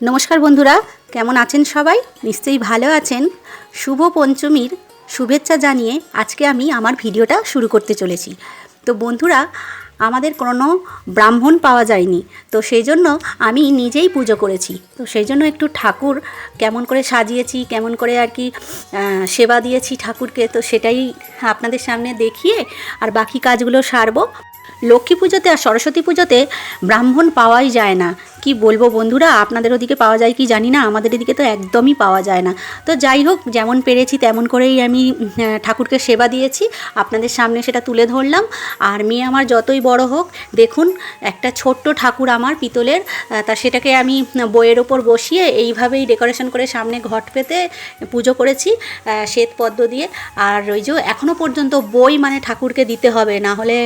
নমস্কার বন্ধুরা, কেমন আছেন সবাই? নিশ্চয়ই ভালো আছেন। শুভ পঞ্চমীর শুভেচ্ছা জানিয়ে আজকে আমি আমার ভিডিওটা শুরু করতে চলেছি। তো বন্ধুরা, আমাদের কোনো ব্রাহ্মণ পাওয়া যায়নি, তো সেই জন্য আমি নিজেই পুজো করেছি। তো সেই জন্য একটু ঠাকুর কেমন করে সাজিয়েছি, কেমন করে আর কি সেবা দিয়েছি ঠাকুরকে, তো সেটাই আপনাদের সামনে দেখিয়ে আর বাকি কাজগুলো সারবো। লক্ষ্মী পুজোতে আর সরস্বতী পুজোতে ব্রাহ্মণ পাওয়াই যায় না। কি বলব বন্ধুরা? আপনাদের ওদিকে পাওয়া যায় কি জানি না, আমাদের এদিকে তো একদমই পাওয়া যায় না। তো যাই হোক, যেমন পেরেছি তেমন করেই আমি ঠাকুরকে সেবা দিয়েছি। আপনাদের সামনে সেটা তুলে ধরলাম। আর মেয়ে আমার যতই বড় হোক, দেখুন, একটা ছোট্ট ঠাকুর আমার পিতলের তা সেটাকে আমি বইয়ের ওপর বসিয়ে এইভাবেই ডেকোরেশন করে সামনে ঘট পেতে পুজো করেছি শ্বেত পদ্ম দিয়ে। আর ওই যে এখনও পর্যন্ত বই মানে ঠাকুরকে দিতে হবে, না হলে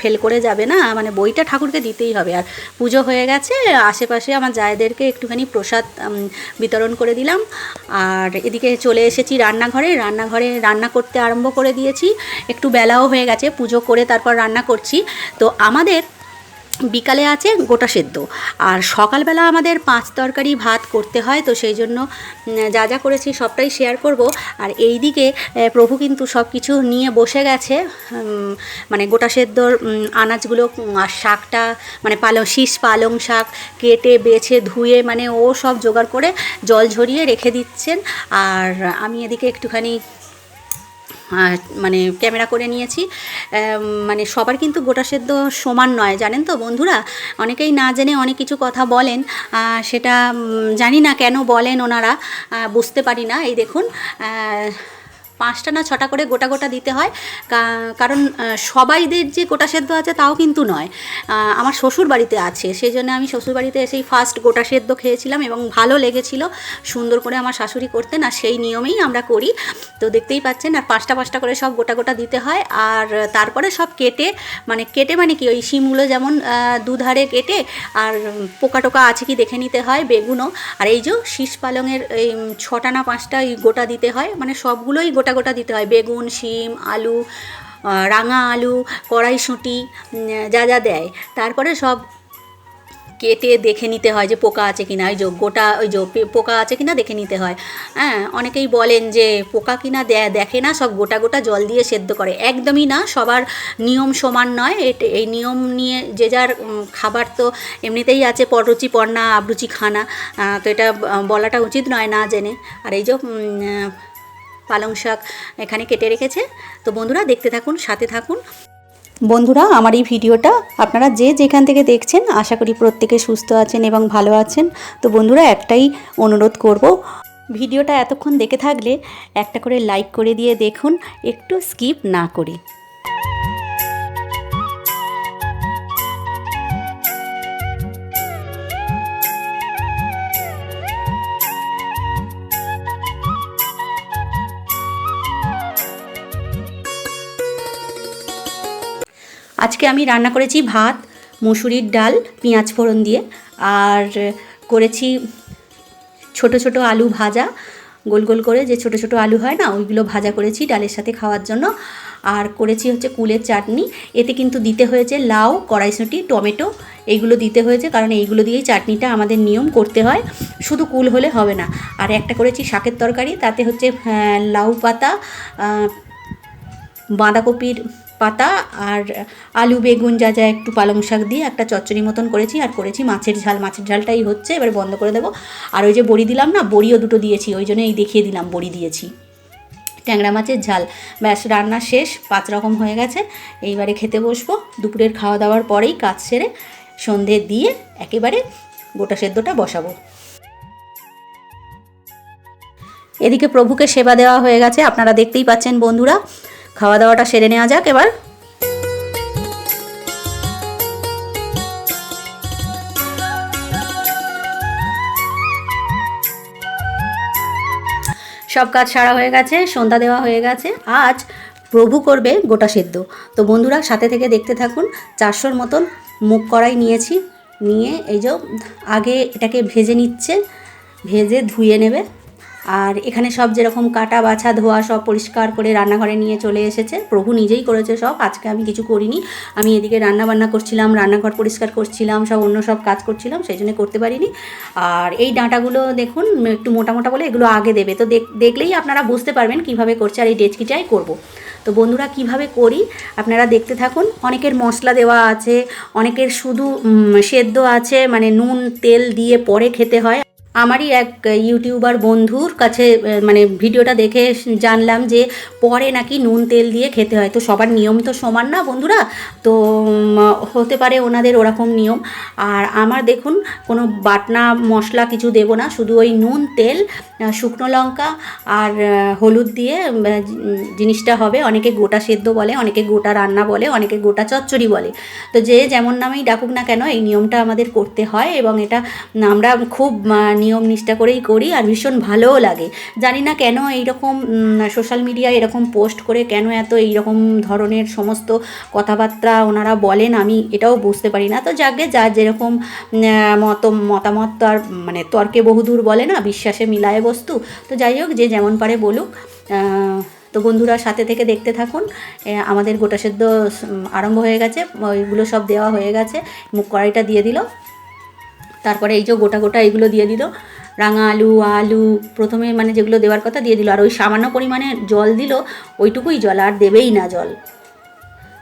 ফেল করে যাবে না। মানে বইটা ঠাকুরকে দিতেই হবে। আর পুজো হয়ে গেছে আশেপাশে আমার জায়দেরকে একটুখানি প্রসাদ বিতরণ করে দিলাম। আর এদিকে চলে এসেছি রান্নাঘরে। রান্নাঘরে রান্না করতে আরম্ভ করে দিয়েছি। একটু বেলাও হয়ে গেছে, পুজো করে তারপর রান্না করছি। তো আমাদের বিকালে আছে গোটা সেদ্ধ। আর সকালবেলা আমাদের পাঁচ তরকারি ভাত করতে হয়, তো সেই জন্য যা যা করেছি সবটাই শেয়ার করব। আর এই দিকে প্রভু কিন্তু সব কিছু নিয়ে বসে গেছে মানে গোটা সেদ্ধর আনাজগুলো আর শাকটা মানে পালং, শীষ, পালং শাক কেটে, বেছে, ধুয়ে মানে ও সব জোগাড় করে জল ঝরিয়ে রেখে দিচ্ছেন। আর আমি এদিকে একটুখানি মানে ক্যামেরা করে নিয়েছি। মানে সবার কিন্তু গোটা সেদ্ধ সমান নয়, জানেন তো বন্ধুরা? অনেকেই না জেনে অনেক কিছু কথা বলেন সেটা জানি না কেন বলেন ওনারা বুঝতে পারি না। এই দেখুন পাঁচটা না ছটা করে গোটা গোটা দিতে হয়। কারণ সবাইদের যে গোটা সেদ্ধ আছে তাও কিন্তু নয়। আমার শ্বশুর বাড়িতে আছে সেই জন্য আমি শ্বশুর বাড়িতে এসেই ফার্স্ট গোটা সেদ্ধ খেয়েছিলাম এবং ভালো লেগেছিল। সুন্দর করে আমার শাশুড়ি করতেন আর সেই নিয়মেই আমরা করি। তো দেখতেই পাচ্ছেন, আর পাঁচটা পাঁচটা করে সব গোটা গোটা দিতে হয়। আর তারপরে সব কেটে মানে কেটে মানে কি, ওই শিমগুলো যেমন দুধারে কেটে, আর পোকা টোকা আছে কি দেখে নিতে হয়, বেগুনও। আর এই যে শীষ পালংয়ের, এই, ছটা না পাঁচটা গোটা দিতে হয় মানে সবগুলোই গোটা গোটা গোটা দিতে হয়। বেগুন, শিম, আলু রাঙা আলু কড়াইশুঁটি যা যা দেয়। তারপরে সব কেটে দেখে নিতে হয় যে পোকা আছে কিনা। ওই গোটা, ওই যে পোকা আছে কিনা দেখে নিতে হয়। হ্যাঁ অনেকেই বলেন যে পোকা কিনা দেখে না, সব গোটা গোটা জল দিয়ে সেদ্ধ করে। একদমই না, সবার নিয়ম সমান নয়। এই নিয়ম নিয়ে যে যার খাবার তো এমনিতেই আছে, পররুচি পর্ণা আবরুচি, খানা। তো এটা বলাটা উচিত নয় না জেনে। আর এই যে পালং শাক এখানে কেটে রেখেছে। তো বন্ধুরা, দেখতে থাকুন, সাথে থাকুন। বন্ধুরা, আমার এই ভিডিওটা আপনারা যে যেখান থেকে দেখছেন, আশা করি প্রত্যেকে সুস্থ আছেন এবং ভালো আছেন। তো বন্ধুরা, একটাই অনুরোধ করব, ভিডিওটা এতক্ষণ দেখে থাকলে একটা করে লাইক করে দিয়ে দেখুন, একটু স্কিপ না করে। আজকে আমি রান্না করেছি ভাত, মুসুরির ডাল, পেঁয়াজ ফোড়ন দিয়ে। আর করেছি ছোট ছোট আলু ভাজা, গোল গোল করে যে ছোট ছোট আলু হয় না, ওইগুলো ভাজা করেছি ডালের সাথে খাওয়ার জন্য। আর করেছি হচ্ছে কুলের চাটনি, এতে কিন্তু দিতে হয়েছে লাউ, কড়াইশুঁটি, টমেটো, এইগুলো দিতে হয়েছে, কারণ এইগুলো দিয়েই চাটনিটা আমাদের নিয়ম করতে হয়। শুধু কুল হলে হবে না। আর একটা করেছি শাকের তরকারি, তাতে হচ্ছে লাউ পাতা বাঁধাকপির পাতা আর আলু, বেগুন, যা যা একটু পালং শাক দিয়ে একটা চচ্চড়ি মতন করেছি আর করেছি মাছের ঝাল। মাছের ঝালটাই হচ্ছে, এবারে বন্ধ করে দেবো। আর ওই যে বড়ি দিলাম না, বড়িও দুটো দিয়েছি, ওই জন্য এই দেখিয়ে দিলাম, বড়ি দিয়েছি। ট্যাংরা মাছের ঝাল। ব্যাস, রান্না শেষ, পাঁচ রকম হয়ে গেছে। এইবারে খেতে বসবো। দুপুরের খাওয়া দাওয়ার পরেই কাজ সেরে সন্ধে দিয়ে একেবারে গোটা সেদ্ধটা বসাবো। এদিকে প্রভুকে সেবা দেওয়া হয়ে গেছে। আপনারা দেখতেই পাচ্ছেন বন্ধুরা খাওয়া দাওয়াটা সেরে নেওয়া যাক এবার। সব কাজ সারা হয়ে গেছে, সন্ধ্যা দেওয়া হয়ে গেছে। আজ প্রভু করবে গোটা সেদ্ধ। তো বন্ধুরা, সাথে থেকে দেখতে থাকুন, চারশোর মতন মুখ কড়াই নিয়েছি। নিয়ে এই যে আগে এটাকে ভেজে নিচ্ছে, ভেজে ধুয়ে নেবে। আর এখানে সব যেরকম কাটা, বাছা, ধোয়া সব পরিষ্কার করে রান্নাঘরে নিয়ে চলে এসেছে। প্রভু নিজেই করেছে সব, আজকে আমি কিছু করিনি। আমি এদিকে রান্না বান্না করছিলাম, রান্নাঘর পরিষ্কার করছিলাম, সব অন্য সব কাজ করছিলাম, সেই জন্য করতে পারিনি। আর এই ডাঁটাগুলো দেখুন, একটু মোটা মোটা বলে এগুলো আগে দেবে। তো দেখ- দেখলেই আপনারা বুঝতে পারবেন কীভাবে করছে আর এই ডেচকিটাই করব। তো বন্ধুরা, কীভাবে করি? আপনারা দেখতে থাকুন, অনেকের মশলা দেওয়া আছে, অনেকের শুধু সেদ্ধ আছে মানে নুন, তেল দিয়ে পরে খেতে হয়। আমারই এক ইউটিউবার বন্ধুর কাছে মানে ভিডিওটা দেখে জানলাম যে পরে নাকি নুন তেল দিয়ে খেতে হয়। তো সবার নিয়ম তো সমান না বন্ধুরা? তো হতে পারে ওনাদের ওরকম নিয়ম। আর আমার দেখুন, কোনো বাটনা মশলা কিছু দেব না, শুধু ওই নুন তেল শুকনো লঙ্কা আর হলুদ দিয়ে জিনিসটা হবে। অনেকে গোটা সেদ্ধ বলে, অনেকে গোটা রান্না বলে, অনেকে গোটা চচ্চড়ি বলে। তো যে যেমন নামেই ডাকুক না কেন, এই নিয়মটা আমাদের করতে হয় এবং এটা আমরা খুব নিয়ম নিষ্ঠা করেই করি আর ভীষণ ভালোও লাগে। জানি না কেন এইরকম সোশ্যাল মিডিয়ায় এরকম পোস্ট করে কেন এত এইরকম ধরনের সমস্ত কথাবার্তা ওনারা বলেন আমি এটাও বুঝতে পারি না। তো যাকে যার যেরকম মত, মতামত তো আর মানে তর্কে বহুদূর বলে না, বিশ্বাসে মিলায় বস্তু। তো যাই হোক, যে যেমন পারে বলুক। তো বন্ধুরা সাথে থেকে দেখতে থাকুন। আমাদের গোটা সেদ্ধ আরম্ভ হয়ে গেছে। ওইগুলো সব দেওয়া হয়ে গেছে। মুখ কড়াইটা দিয়ে দিল। তারপরে এই যে গোটা গোটা এইগুলো দিয়ে দিল। রাঙা আলু আলু প্রথমে মানে যেগুলো দেওয়ার কথা দিয়ে দিল। আর ওই সামান্য পরিমাণে জল দিল ওইটুকুই জল আর দেবেই না জল।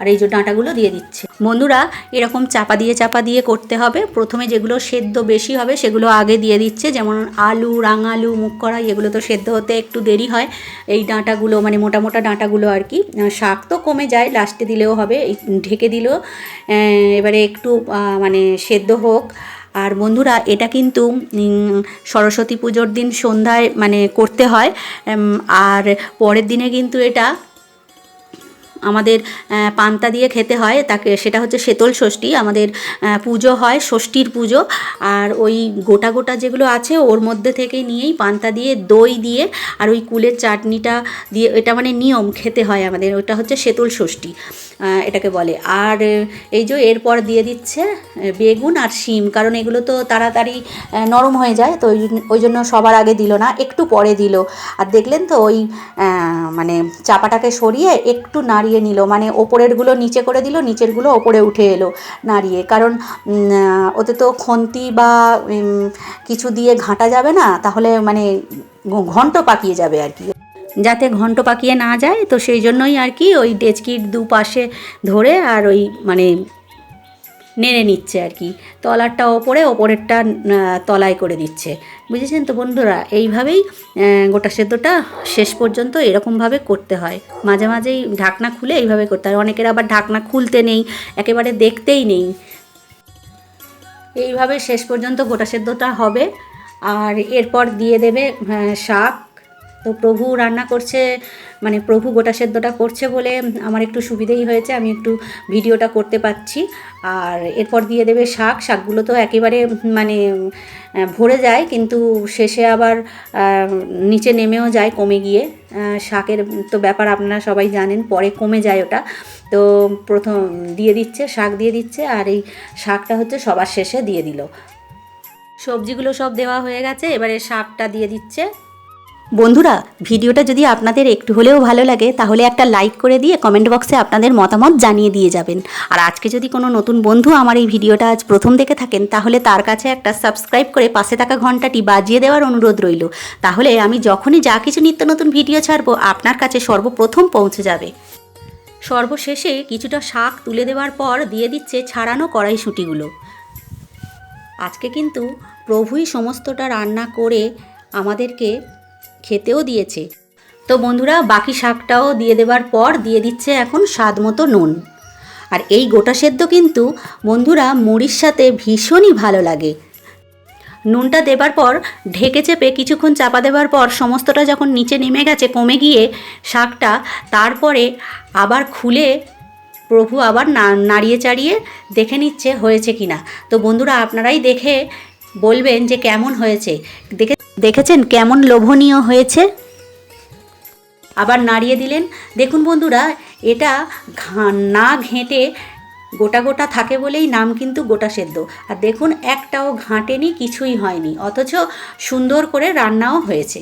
আর এই যে ডাঁটাগুলো দিয়ে দিচ্ছে। বন্ধুরা এরকম চাপা দিয়ে চাপা দিয়ে করতে হবে। প্রথমে যেগুলো সেদ্ধ বেশি হবে সেগুলো আগে দিয়ে দিচ্ছে। যেমন আলু রাঙালু মুখ কড়াই এগুলো তো সেদ্ধ হতে একটু দেরি হয়। এই ডাঁটাগুলো মানে মোটা মোটা ডাঁটাগুলো আর কি। শাক তো কমে যায় লাস্টে দিলেও হবে। ঢেকে আহ, এবারে একটু মানে সেদ্ধ হোক। আর বন্ধুরা, এটা কিন্তু সরস্বতী পুজোর দিন সন্ধ্যায় মানে করতে হয়। আর পরের দিনে কিন্তু এটা আমাদের পান্তা দিয়ে খেতে হয়। তাকে, সেটা হচ্ছে শীতল ষষ্ঠী। আমাদের পুজো হয়, ষষ্ঠীর পুজো। আর ওই গোটা গোটা যেগুলো আছে, ওর মধ্যে থেকে নিয়েই পান্তা দিয়ে, দই দিয়ে, আর ওই কুলের চাটনিটা দিয়ে, এটা মানে নিয়ম, খেতে হয় আমাদের। ওটা হচ্ছে শীতল ষষ্ঠী। এটাকে বলে। আর এই যে এরপর দিয়ে দিচ্ছে বেগুন আর শিম, কারণ এগুলো তো তাড়াতাড়ি নরম হয়ে যায়, তো ওই জন্য- সবার আগে দিল না, একটু পরে দিল। আর দেখলেন তো ওই মানে চাপাটাকে সরিয়ে একটু নাড়িয়ে নিল মানে ওপরেরগুলো নিচে করে দিল, নিচেরগুলো ওপরে উঠে এলো নাড়িয়ে। কারণ ওতে তো খন্তি বা কিছু দিয়ে ঘাঁটা যাবে না, তাহলে মানে ঘন্ট পাকিয়ে যাবে আর কি। যাতে ঘন্ট পাকিয়ে না যায়, তো সেই জন্যই আর কি ওই ডেচকির দুপাশে ধরে আর ওই মানে নেড়ে নিচ্ছে আর কি। তলারটা ওপরে, ওপরেরটা তলায় করে দিচ্ছে। বুঝেছেন তো বন্ধুরা? এইভাবেই গোটা সেদ্ধটা শেষ পর্যন্ত এরকমভাবে করতে হয়। মাঝে মাঝেই ঢাকনা খুলে এইভাবে করতে হয়। অনেকের আবার ঢাকনা খুলতে নেই, একেবারে দেখতেই নেই। এইভাবে শেষ পর্যন্ত গোটা সেদ্ধটা হবে। আর এরপর দিয়ে দেবে শাক। তো প্রভু রান্না করছে মানে প্রভু গোটা সেদ্ধটা করছে বলে আমার একটু সুবিধেই হয়েছে, আমি একটু ভিডিওটা করতে পারছি। আর এরপর দিয়ে দেবে শাক, শাকগুলো তো একেবারে মানে ভরে যায়, কিন্তু শেষে আবার নিচে নেমেও যায় কমে গিয়ে। শাকের তো ব্যাপার আপনারা সবাই জানেন, পরে কমে যায় ওটা। তো প্রথম দিয়ে দিচ্ছে, শাক দিয়ে দিচ্ছে, আর এই শাকটা হচ্ছে সবার শেষে দিয়ে দিল। সবজিগুলো সব দেওয়া হয়ে গেছে, এবারে শাকটা দিয়ে দিচ্ছে। বন্ধুরা, ভিডিওটা যদি আপনাদের একটু হলেও ভালো লাগে, তাহলে একটা লাইক করে দিয়ে কমেন্ট বক্সে আপনাদের মতামত জানিয়ে দিয়ে যাবেন। আর আজকে যদি কোনো নতুন বন্ধু আমার এই ভিডিওটা আজ প্রথম দেখে থাকেন, তাহলে তার কাছে একটা সাবস্ক্রাইব করে পাশে থাকা ঘন্টাটি বাজিয়ে দেওয়ার অনুরোধ রইল। তাহলে আমি যখনই যা কিছু নিত্য নতুন ভিডিও ছাড়বো, আপনার কাছে সর্বপ্রথম পৌঁছে যাবে। সর্বশেষে কিছুটা শাক তুলে দেওয়ার পর দিয়ে দিচ্ছে ছাড়ানো কড়াইশুঁটিগুলো। আজকে কিন্তু প্রভুই সমস্তটা রান্না করে আমাদেরকে খেতেও দিয়েছে। তো বন্ধুরা, বাকি শাকটাও দিয়ে দেওয়ার পর দিয়ে দিচ্ছে এখন স্বাদ মতো নুন। আর এই গোটা সেদ্ধ কিন্তু বন্ধুরা মুড়ির সাথে ভীষণই ভালো লাগে। নুনটা দেবার পর, ঢেকে চেপে কিছুক্ষণ চাপা দেওয়ার পর সমস্তটা যখন নিচে নেমে গেছে, কমে গিয়ে শাকটা তারপরে আবার খুলে প্রভু আবার নাড়িয়ে চাড়িয়ে দেখে নিচ্ছে হয়েছে কিনা। তো বন্ধুরা, আপনারাই দেখে বলবেন যে কেমন হয়েছে। দেখে দেখেছেন কেমন লোভনীয় হয়েছে? আবার নাড়িয়ে দিলেন, দেখুন বন্ধুরা, এটা না ঘেঁটে গোটা গোটা থাকে বলেই নাম কিন্তু গোটা সেদ্ধ। আর দেখুন, একটাও ঘাঁটেনি, কিছুই হয়নি, অথচ সুন্দর করে রান্নাও হয়েছে।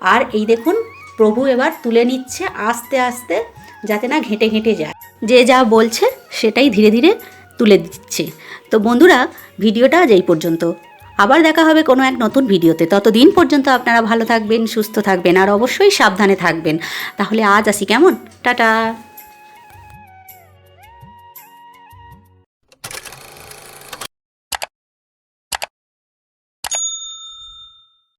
আর এই দেখুন, প্রভু এবার তুলে নিচ্ছে আস্তে আস্তে, যাতে না ঘেঁটে ঘেঁটে যায়। যে যা বলছে, সেটাই ধীরে ধীরে তুলে দিচ্ছে। তো বন্ধুরা, ভিডিওটা আজ এই পর্যন্ত। আবার দেখা হবে কোনো এক নতুন ভিডিওতে। ততদিন পর্যন্ত আপনারা ভালো থাকবেন, সুস্থ থাকবেন আর অবশ্যই সাবধানে থাকবেন। তাহলে আজ আসি কেমন? টাটা।